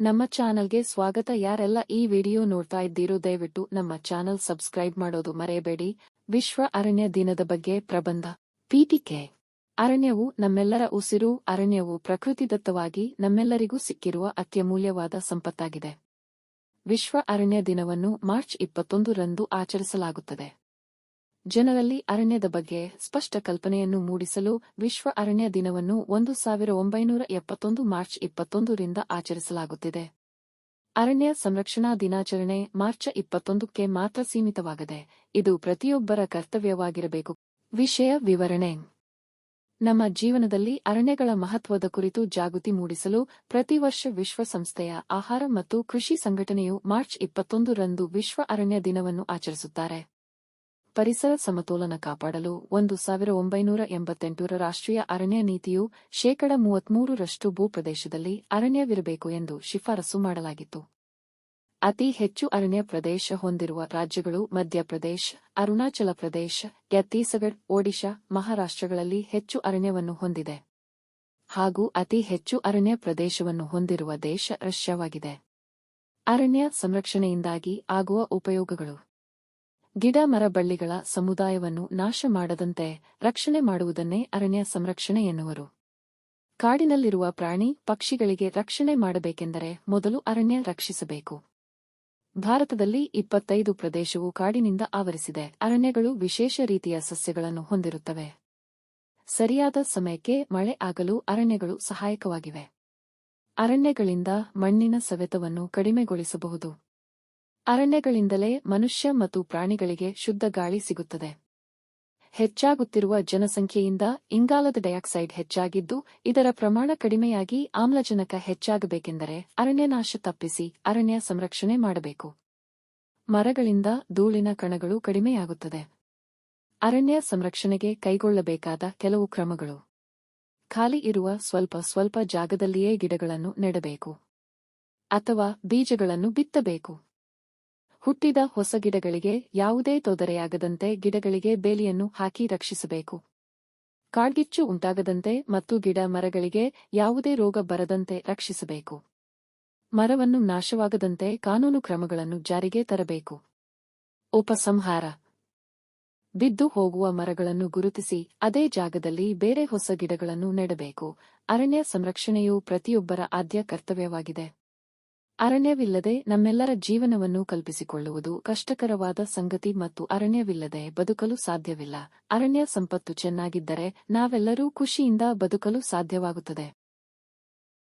ನಮ್ಮ ಚಾನಲ್ಗೆ ಸ್ವಾಗತ. ಯಾರೆಲ್ಲ ಈ ವಿಡಿಯೋ ನೋಡ್ತಾ ಇದ್ದೀರೋ ದಯವಿಟ್ಟು ನಮ್ಮ ಚಾನಲ್ ಸಬ್ಸ್ಕ್ರೈಬ್ ಮಾಡೋದು ಮರೆಯಬೇಡಿ. ವಿಶ್ವ ಅರಣ್ಯ ದಿನದ ಬಗ್ಗೆ ಪ್ರಬಂಧ. ಪೀಠಿಕೆ ಅರಣ್ಯವು ನಮ್ಮೆಲ್ಲರ ಉಸಿರು, ಅರಣ್ಯವು ಪ್ರಕೃತಿದತ್ತವಾಗಿ ನಮ್ಮೆಲ್ಲರಿಗೂ ಸಿಕ್ಕಿರುವ ಅತ್ಯಮೂಲ್ಯವಾದ ಸಂಪತ್ತಾಗಿದೆ. ವಿಶ್ವ ಅರಣ್ಯ ದಿನವನ್ನು ಮಾರ್ಚ್ ಇಪ್ಪತ್ತೊಂದು ರಂದು ಆಚರಿಸಲಾಗುತ್ತದೆ. ಜನರಲ್ಲಿ ಅರಣ್ಯದ ಬಗ್ಗೆ ಸ್ಪಷ್ಟ ಕಲ್ಪನೆಯನ್ನು ಮೂಡಿಸಲು ವಿಶ್ವ ಅರಣ್ಯ ದಿನವನ್ನು ಒಂದು ಸಾವಿರ ಒಂಬೈನೂರ ಎಪ್ಪತ್ತೊಂದು ಮಾರ್ಚ್ ಇಪ್ಪತ್ತೊಂದರಿಂದ ಆಚರಿಸಲಾಗುತ್ತಿದೆ. ಅರಣ್ಯ ಸಂರಕ್ಷಣಾ ದಿನಾಚರಣೆ ಮಾರ್ಚ್ ಇಪ್ಪತ್ತೊಂದಕ್ಕೆ ಮಾತ್ರ ಸೀಮಿತವಾಗದೆ, ಇದು ಪ್ರತಿಯೊಬ್ಬರ ಕರ್ತವ್ಯವಾಗಿರಬೇಕು. ವಿಷಯ ವಿವರಣೆ. ನಮ್ಮ ಜೀವನದಲ್ಲಿ ಅರಣ್ಯಗಳ ಮಹತ್ವದ ಕುರಿತು ಜಾಗೃತಿ ಮೂಡಿಸಲು ಪ್ರತಿ ವರ್ಷ ವಿಶ್ವಸಂಸ್ಥೆಯ ಆಹಾರ ಮತ್ತು ಕೃಷಿ ಸಂಘಟನೆಯು ಮಾರ್ಚ್ ಇಪ್ಪತ್ತೊಂದು ರಂದು ವಿಶ್ವ ಅರಣ್ಯ ದಿನವನ್ನು ಆಚರಿಸುತ್ತಾರೆ. ಪರಿಸರ ಸಮತೋಲನ ಕಾಪಾಡಲು ಒಂದು ಸಾವಿರ ಒಂಬೈನೂರ ಎಂಬತ್ತೆಂಟರ ರಾಷ್ಟ್ರೀಯ ಅರಣ್ಯ ನೀತಿಯು ಶೇಕಡ ಮೂವತ್ಮೂರರಷ್ಟು ಭೂಪ್ರದೇಶದಲ್ಲಿ ಅರಣ್ಯವಿರಬೇಕು ಎಂದು ಶಿಫಾರಸು ಮಾಡಲಾಗಿತ್ತು. ಅತಿ ಹೆಚ್ಚು ಅರಣ್ಯ ಪ್ರದೇಶ ಹೊಂದಿರುವ ರಾಜ್ಯಗಳು ಮಧ್ಯಪ್ರದೇಶ, ಅರುಣಾಚಲ ಪ್ರದೇಶ, ಛತ್ತೀಸ್ಗಢ, ಒಡಿಶಾ, ಮಹಾರಾಷ್ಟ್ರಗಳಲ್ಲಿ ಹೆಚ್ಚು ಅರಣ್ಯವನ್ನು ಹೊಂದಿದೆ. ಹಾಗೂ ಅತಿ ಹೆಚ್ಚು ಅರಣ್ಯ ಪ್ರದೇಶವನ್ನು ಹೊಂದಿರುವ ದೇಶ ರಷ್ಯಾವಾಗಿದೆ. ಅರಣ್ಯ ಸಂರಕ್ಷಣೆಯಿಂದಾಗಿ ಆಗುವ ಉಪಯೋಗಗಳು ಗಿಡ ಮರ ಬಳ್ಳಿಗಳ ಸಮುದಾಯವನ್ನು ನಾಶ ಮಾಡದಂತೆ ರಕ್ಷಣೆ ಮಾಡುವುದನ್ನೇ ಅರಣ್ಯ ಸಂರಕ್ಷಣೆ ಎನ್ನುವರು. ಕಾಡಿನಲ್ಲಿರುವ ಪ್ರಾಣಿ ಪಕ್ಷಿಗಳಿಗೆ ರಕ್ಷಣೆ ಮಾಡಬೇಕೆಂದರೆ ಮೊದಲು ಅರಣ್ಯ ರಕ್ಷಿಸಬೇಕು. ಭಾರತದಲ್ಲಿ ಇಪ್ಪತ್ತೈದು ಪ್ರದೇಶವು ಕಾಡಿನಿಂದ ಆವರಿಸಿದೆ. ಅರಣ್ಯಗಳು ವಿಶೇಷ ರೀತಿಯ ಸಸ್ಯಗಳನ್ನು ಹೊಂದಿರುತ್ತವೆ. ಸರಿಯಾದ ಸಮಯಕ್ಕೆ ಮಳೆ ಆಗಲು ಅರಣ್ಯಗಳು ಸಹಾಯಕವಾಗಿವೆ. ಅರಣ್ಯಗಳಿಂದ ಮಣ್ಣಿನ ಸವೆತವನ್ನು ಕಡಿಮೆಗೊಳಿಸಬಹುದು. ಅರಣ್ಯಗಳಿಂದಲೇ ಮನುಷ್ಯ ಮತ್ತು ಪ್ರಾಣಿಗಳಿಗೆ ಶುದ್ಧ ಗಾಳಿ ಸಿಗುತ್ತದೆ. ಹೆಚ್ಚಾಗುತ್ತಿರುವ ಜನಸಂಖ್ಯೆಯಿಂದ ಇಂಗಾಲದ ಡೈಆಕ್ಸೈಡ್ ಹೆಚ್ಚಾಗಿದ್ದು, ಇದರ ಪ್ರಮಾಣ ಕಡಿಮೆಯಾಗಿ ಆಮ್ಲಜನಕ ಹೆಚ್ಚಾಗಬೇಕೆಂದರೆ ಅರಣ್ಯನಾಶ ತಪ್ಪಿಸಿ ಅರಣ್ಯ ಸಂರಕ್ಷಣೆ ಮಾಡಬೇಕು. ಮರಗಳಿಂದ ಧೂಳಿನ ಕಣಗಳು ಕಡಿಮೆಯಾಗುತ್ತದೆ. ಅರಣ್ಯ ಸಂರಕ್ಷಣೆಗೆ ಕೈಗೊಳ್ಳಬೇಕಾದ ಕೆಲವು ಕ್ರಮಗಳು. ಖಾಲಿ ಇರುವ ಸ್ವಲ್ಪ ಸ್ವಲ್ಪ ಜಾಗದಲ್ಲಿಯೇ ಗಿಡಗಳನ್ನು ನೆಡಬೇಕು ಅಥವಾ ಬೀಜಗಳನ್ನು ಬಿತ್ತಬೇಕು. ಹುಟ್ಟಿದ ಹೊಸ ಗಿಡಗಳಿಗೆ ಯಾವುದೇ ತೊಂದರೆಯಾಗದಂತೆ ಗಿಡಗಳಿಗೆ ಬೇಲಿಯನ್ನು ಹಾಕಿ ರಕ್ಷಿಸಬೇಕು. ಕಾಡ್ಗಿಚ್ಚು ಉಂಟಾಗದಂತೆ ಮತ್ತು ಗಿಡ ಮರಗಳಿಗೆ ಯಾವುದೇ ರೋಗ ಬರದಂತೆ ರಕ್ಷಿಸಬೇಕು. ಮರವನ್ನು ನಾಶವಾಗದಂತೆ ಕಾನೂನು ಕ್ರಮಗಳನ್ನು ಜಾರಿಗೆ ತರಬೇಕು. ಉಪಸಂಹಾರ. ಬಿದ್ದು ಹೋಗುವ ಮರಗಳನ್ನು ಗುರುತಿಸಿ ಅದೇ ಜಾಗದಲ್ಲಿ ಬೇರೆ ಹೊಸ ಗಿಡಗಳನ್ನು ನೆಡಬೇಕು. ಅರಣ್ಯ ಸಂರಕ್ಷಣೆಯು ಪ್ರತಿಯೊಬ್ಬರ ಆದ್ಯ ಕರ್ತವ್ಯವಾಗಿದೆ. ಅರಣ್ಯವಿಲ್ಲದೆ ನಮ್ಮೆಲ್ಲರ ಜೀವನವನ್ನು ಕಲ್ಪಿಸಿಕೊಳ್ಳುವುದು ಕಷ್ಟಕರವಾದ ಸಂಗತಿ ಮತ್ತು ಅರಣ್ಯವಿಲ್ಲದೆ ಬದುಕಲು ಸಾಧ್ಯವಿಲ್ಲ. ಅರಣ್ಯ ಸಂಪತ್ತು ಚೆನ್ನಾಗಿದ್ದರೆ ನಾವೆಲ್ಲರೂ ಖುಷಿಯಿಂದ ಬದುಕಲು ಸಾಧ್ಯವಾಗುತ್ತದೆ.